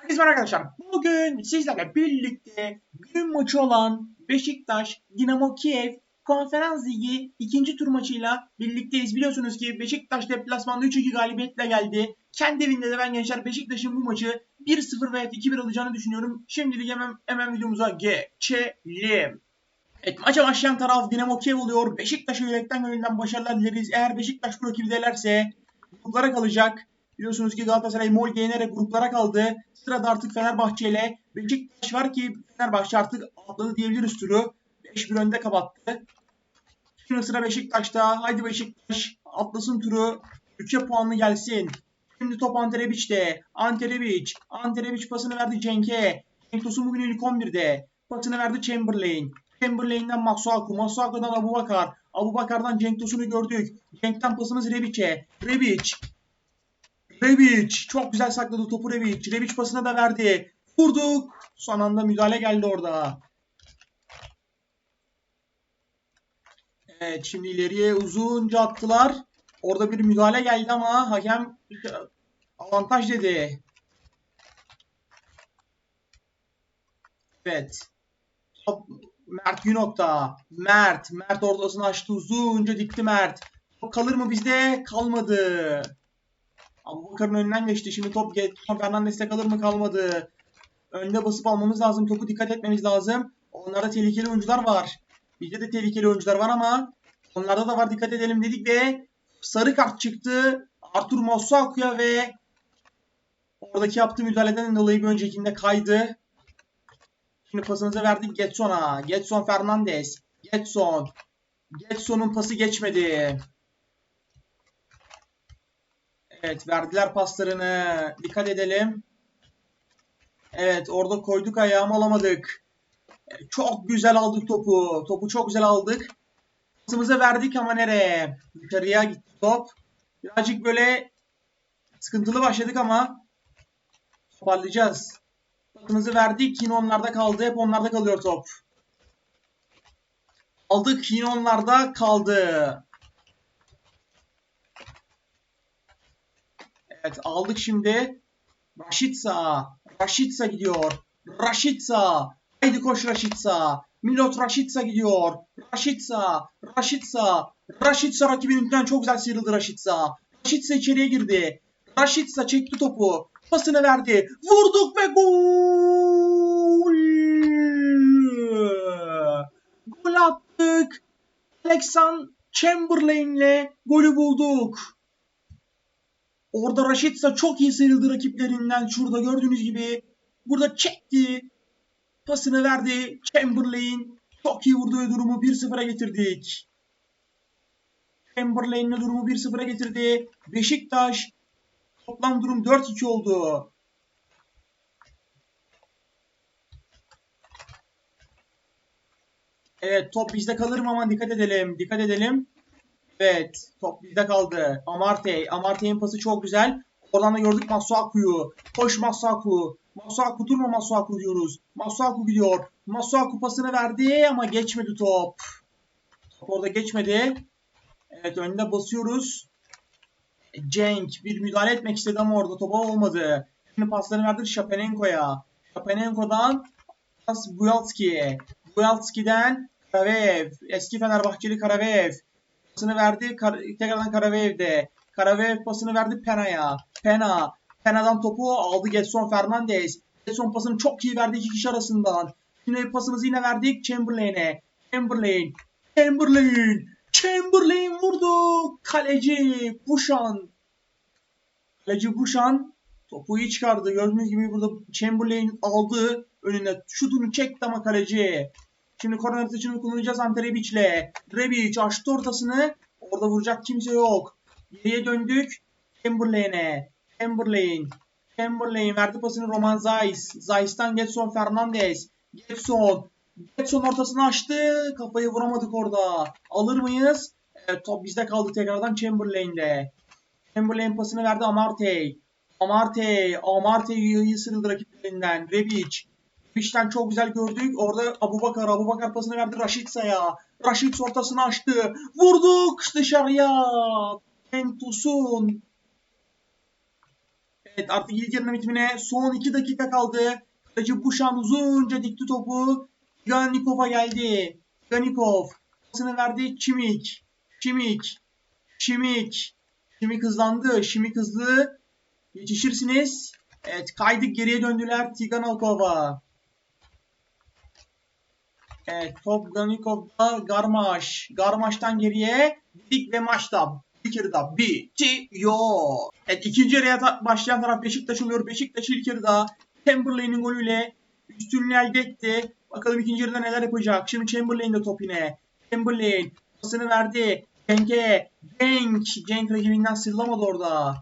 Herkese merhaba arkadaşlar. Bugün sizlerle birlikte gün maçı olan Beşiktaş Dinamo Kiev Konferans Ligi ikinci tur maçıyla birlikteyiz. Biliyorsunuz ki Beşiktaş deplasmanda 3-2 galibiyetle geldi. Kendi evinde de ben gençler Beşiktaş'ın bu maçı 1-0 veya 2-1 alacağını düşünüyorum. Şimdilik hemen, hemen videomuza geçelim. Evet maça başlayan taraf Dinamo Kiev oluyor. Beşiktaş'a yürekten gönülden başarılar dileriz. Eğer Beşiktaş bu rakibi delerse gruplara kalacak. Biliyorsunuz ki Galatasaray Molde yenerek gruplara kaldı. Sırada artık Fenerbahçe ile Beşiktaş var ki Fenerbahçe artık atladı diyebiliriz turu. 5-1 önde kapattı. Şimdi sıra Beşiktaş'ta. Haydi Beşiktaş atlasın turu. 3'e puanlı gelsin. Şimdi top Anterebiç'te. Anterebiç. Anterebiç pasını verdi Cenk'e. Cenk Tosun bugün ilk 11'de. Pasını verdi Chamberlain. Chamberlain'den Masuaku. Masuaku'dan Abubakar. Abubakar'dan Cenk Tosun'u gördük. Cenk'ten pasımız Rebiç'e. Rebiç. Rebic çok güzel sakladı topu Rebic. Rebic pasına da verdi. Vurduk. Son anda müdahale geldi orada. Evet şimdi ileriye uzunca attılar. Orada bir müdahale geldi ama hakem avantaj dedi. Evet. Top Mert Günok'ta. Mert. Mert ortasını açtı uzunca dikti Mert. Kalır mı bizde? Kalmadı. Abubakar'ın önünden geçti. Şimdi top Fernandes'te kalır mı kalmadı. Önde basıp almamız lazım. Topu dikkat etmemiz lazım. Onlarda tehlikeli oyuncular var. Bizde de tehlikeli oyuncular var ama onlarda da var dikkat edelim dedik ve sarı kart çıktı. Artur Masuaku'ya ve oradaki yaptığı müdahaleden dolayı bir öncekinde kaydı. Şimdi pasımızı verdik Getson'a. Getson Fernandes. Getson. Getson'un pası geçmedi. Evet verdiler paslarını. Dikkat edelim. Evet orada koyduk ayağımı alamadık. Çok güzel aldık topu. Topu çok güzel aldık. Pasımızı verdik ama nereye? Dışarıya gitti top. Birazcık böyle sıkıntılı başladık ama toparlayacağız. Pasımızı verdik. Yine onlarda kaldı. Hep onlarda kalıyor top. Aldık. Yine onlarda kaldı. Evet aldık şimdi. Raşitsa. Raşitsa gidiyor. Raşitsa. Haydi koş Raşitsa. Milot Raşitsa gidiyor. Raşitsa. Raşitsa. Raşitsa rakibinin çok güzel sıyrıldı Raşitsa. Raşitsa içeriye girdi. Raşitsa çekti topu. Pasını verdi. Vurduk ve gol. Gol attık. Alexander Chamberlain'le golü bulduk. Orada Raşitsa çok iyi sıyrıldı rakiplerinden. Şurada gördüğünüz gibi. Burada çekti. Pasını verdi. Chamberlain çok iyi vurdu ve durumu 1-0'a getirdik. Chamberlain'le durumu 1-0'a getirdi. Beşiktaş toplam durum 4-2 oldu. Evet top bizde kalır mı ama dikkat edelim. Dikkat edelim. Evet. Top bizde kaldı. Amartey. Amartey'in pası çok güzel. Oradan da gördük Masuaku'yu. Koş Masuaku. Masuaku durma Masuaku diyoruz. Masuaku gidiyor. Masuaku pasını verdi ama geçmedi top. Top orada geçmedi. Evet önde basıyoruz. Cenk bir müdahale etmek istedi ama orada topa olmadı. Şimdi paslarını verdik Şapenenko'ya. Şapenenko'dan pas Buyalski'ye. Buyalski'den Karavev. Eski Fenerbahçeli Karavev pasını verdi. Kar tekrardan Karavev'de. Karavev pasını verdi Pena'ya. Pena. Pena'dan topu aldı Getson Fernandez. Getson pasını çok iyi verdi iki kişi arasından. Şimdi pasımızı yine verdik Chamberlain'e. Chamberlain. Chamberlain. Chamberlain vurdu. Kaleci Buşan. Kaleci Buşan topu iyi çıkardı. Gördüğünüz gibi burada Chamberlain aldı önüne. Şutunu çekti ama kaleci. Şimdi korner atışını kullanacağız Ante Rebic'le. Rebic açtı ortasını. Orada vuracak kimse yok. Geriye döndük. Chamberlain'e. Chamberlain. Chamberlain verdi pasını Roman Zayis. Zayis'ten Getson Fernandez. Getson. Getson ortasını açtı. Kafayı vuramadık orada. Alır mıyız? Evet, top bizde kaldı tekrardan Chamberlain'de. Chamberlain pasını verdi Amartey. Amartey. Amartey iyi sırıldı rakiplerinden. Rebic. Fişten çok güzel gördük. Orada Abubakar, Abubakar pasını verdi Raşitsa'ya. Raşits ortasını açtı. Vurduk dışarıya. Kentusun. Evet artık ilk yarının bitimine son 2 dakika kaldı. Kaleci Buşan uzunca dikti topu. Ganikov'a geldi. Ganikov pasını verdi Çimik. Çimik. Çimik. Çimik hızlandı. Çimik hızlı. Yetişirsiniz. Evet kaydık geriye döndüler Tiganovkova. Evet top Ganikov'da Garmaş. Garmaş'tan geriye Dik ve maçta ilk yarıda bitiyor. Evet ikinci yarıya başlayan taraf Beşiktaş oluyor. Beşiktaş ilk yarıda Chamberlain'in golüyle üstünlüğü elde etti. Bakalım ikinci yarıda neler yapacak. Şimdi Chamberlain de top yine. Chamberlain pasını verdi. Cenk'e. Cenk. Cenk rakibinden sıyrılamadı orada.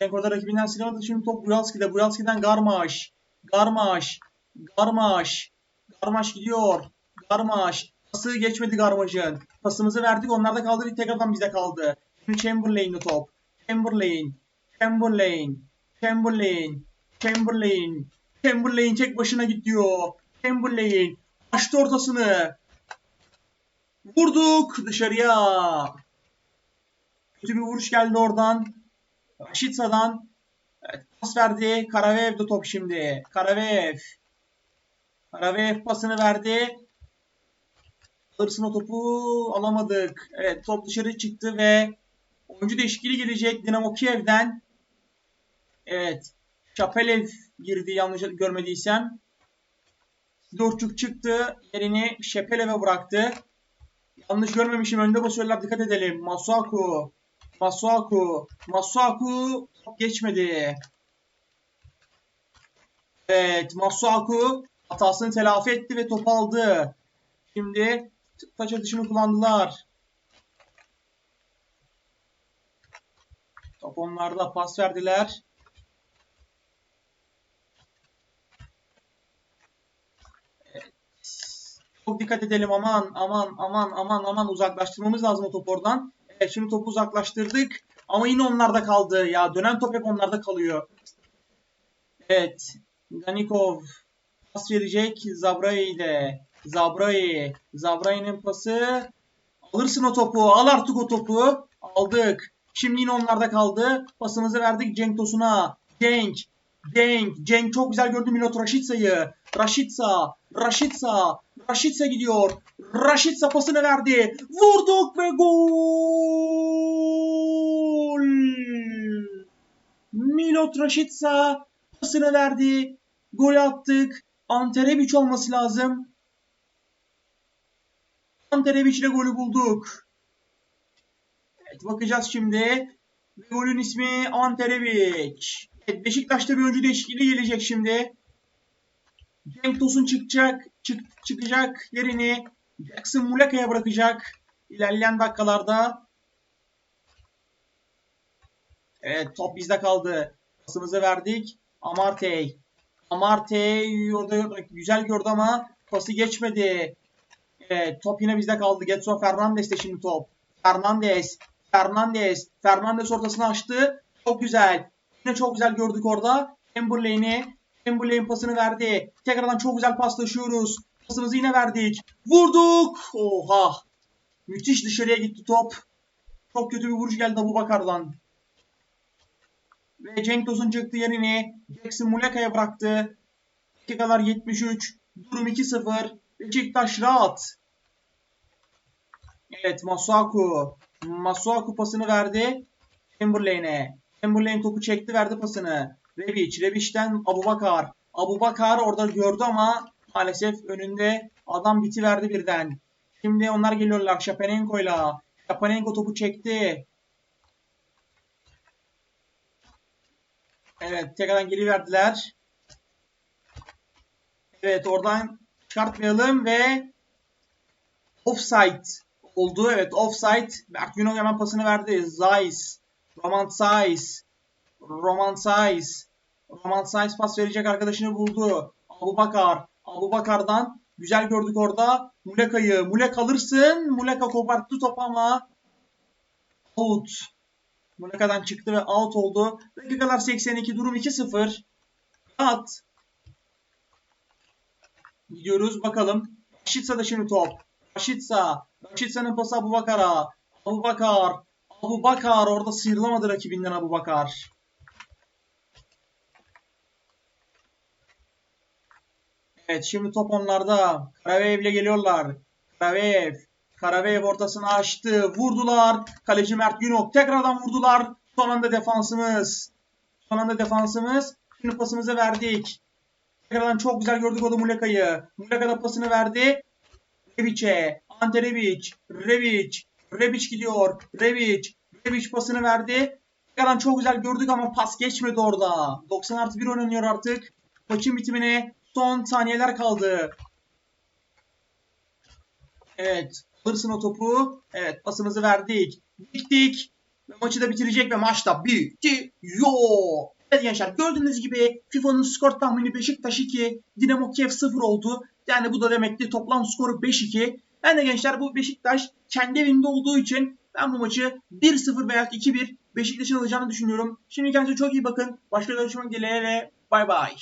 Cenk orada rakibinden sıyrılamadı. Şimdi top Bujalski'de. Bujalski'den Garmaş. Garmaş. Garmaş. Garmaş gidiyor. Garmaş. Pası geçmedi Garmaş'ın. Pasımızı verdik. Onlar da kaldı. Tekrardan bizde kaldı. Şimdi Chamberlain'de top. Chamberlain. Chamberlain. Chamberlain. Chamberlain. Chamberlain tek başına gidiyor. Chamberlain. Açtı ortasını. Vurduk dışarıya. Kötü bir vuruş geldi oradan. Raşitsa'dan. Evet, pas verdi. Karavev de top şimdi. Karavev. Karavev pasını verdi. Alırsın o topu alamadık. Evet top dışarı çıktı ve oyuncu değişikliği gelecek Dinamo Kiev'den. Evet. Şapelev girdi yanlış görmediysem. Sidorçuk çıktı. Yerini Şepelev'e bıraktı. Yanlış görmemişim. Önde basıyorlar. Dikkat edelim. Masuaku. Masuaku. Masuaku top geçmedi. Evet. Masuaku hatasını telafi etti ve topu aldı. Şimdi taç atışını kullandılar. Top onlarda pas verdiler. Evet. Çok dikkat edelim aman aman aman aman aman uzaklaştırmamız lazım o topu oradan. Evet şimdi topu uzaklaştırdık. Ama yine onlarda kaldı. Ya dönen top hep onlarda kalıyor. Evet. Ganikov pas verecek. Zabra'yı ile. Zabra'yı. Zabra'yı'nın pası. Alırsın o topu. Al artık o topu. Aldık. Şimdi yine onlarda kaldı. Pasımızı verdik Cenk Tosun'a. Cenk. Cenk. Cenk çok güzel gördü Milot Raşitsa'yı. Raşitsa. Raşitsa. Raşitsa gidiyor. Raşitsa pasını verdi. Vurduk ve gol. Milot Raşitsa pasını verdi. Gol attık. Anterebiç olması lazım. Anterebiç ile golü bulduk. Evet bakacağız şimdi. Ve golün ismi Anterebiç. Evet Beşiktaş'ta bir oyuncu değişikliği gelecek şimdi. Cenk Tosun çıkacak. Çık, çıkacak yerini Jackson Muleka'ya bırakacak. İlerleyen dakikalarda. Evet top bizde kaldı. Pasımızı verdik. Amartey. Amartey orada güzel gördü ama pası geçmedi. Evet, top yine bizde kaldı. Getson Fernandes'te şimdi top. Fernandes. Fernandes. Fernandes ortasını açtı. Çok güzel. Yine çok güzel gördük orada. Chamberlain'i. Chamberlain pasını verdi. Tekrardan çok güzel paslaşıyoruz. Pasımızı yine verdik. Vurduk. Oha. Müthiş dışarıya gitti top. Çok kötü bir vuruş geldi Abu Bakar'dan. Ve Cenk Tosun çıktı yerini. Jackson Muleka'ya bıraktı. Dakikalar 73. Durum 2-0. Beşiktaş rahat. Evet Masuaku. Masuaku pasını verdi. Chamberlain'e. Chamberlain topu çekti verdi pasını. Rebic. Rebic'ten Abubakar. Abubakar orada gördü ama maalesef önünde adam biti verdi birden. Şimdi onlar geliyorlar Şapanenko'yla. Şapanenko topu çekti. Evet tekrardan geri verdiler. Evet oradan çıkartmayalım ve offside oldu. Evet offside. Mert Günok hemen pasını verdi. Zeiss. Roman Zeiss. Roman Zeiss. Roman Zeiss pas verecek arkadaşını buldu. Abu Bakar. Abu Bakar'dan güzel gördük orada. Muleka'yı. Mulek alırsın. Muleka koparttı top ama out. Muleka'dan çıktı ve out oldu. Dakikalar 82 durum 2-0. At. Gidiyoruz bakalım. Raşitsa şimdi top. Raşitsa. Raşitsa'nın pası Abu Bakar'a. Abu Bakar. Abu Bakar orada sıyrılamadı rakibinden Abu Bakar. Evet şimdi top onlarda. Karavev ile geliyorlar. Karavev. Karavev ortasını açtı. Vurdular. Kaleci Mert Günok tekrardan vurdular. Son anda defansımız. Son anda defansımız. Şimdi pasımızı verdik. Tekrardan çok güzel gördük o da Muleka'yı. Muleka da pasını verdi. Revic'e. Ante Revic. Revic. Rebic gidiyor. Rebic. Rebic pasını verdi. Tekrardan çok güzel gördük ama pas geçmedi orada. 90 artı 1 oynanıyor artık. Maçın bitimine son saniyeler kaldı. Evet. Alırsın o topu. Evet pasımızı verdik. Diktik. Ve maçı da bitirecek ve maçta bitti. Yo. Evet gençler gördüğünüz gibi FIFA'nın skor tahmini Beşiktaş 2, Dinamo Kiev 0 oldu. Yani bu da demekti toplam skoru 5-2. Ben de gençler bu Beşiktaş kendi evinde olduğu için ben bu maçı 1-0 veya 2-1 Beşiktaş'ın alacağını düşünüyorum. Şimdi kendinize çok iyi bakın. Başka görüşmek dileğiyle. Bay bay.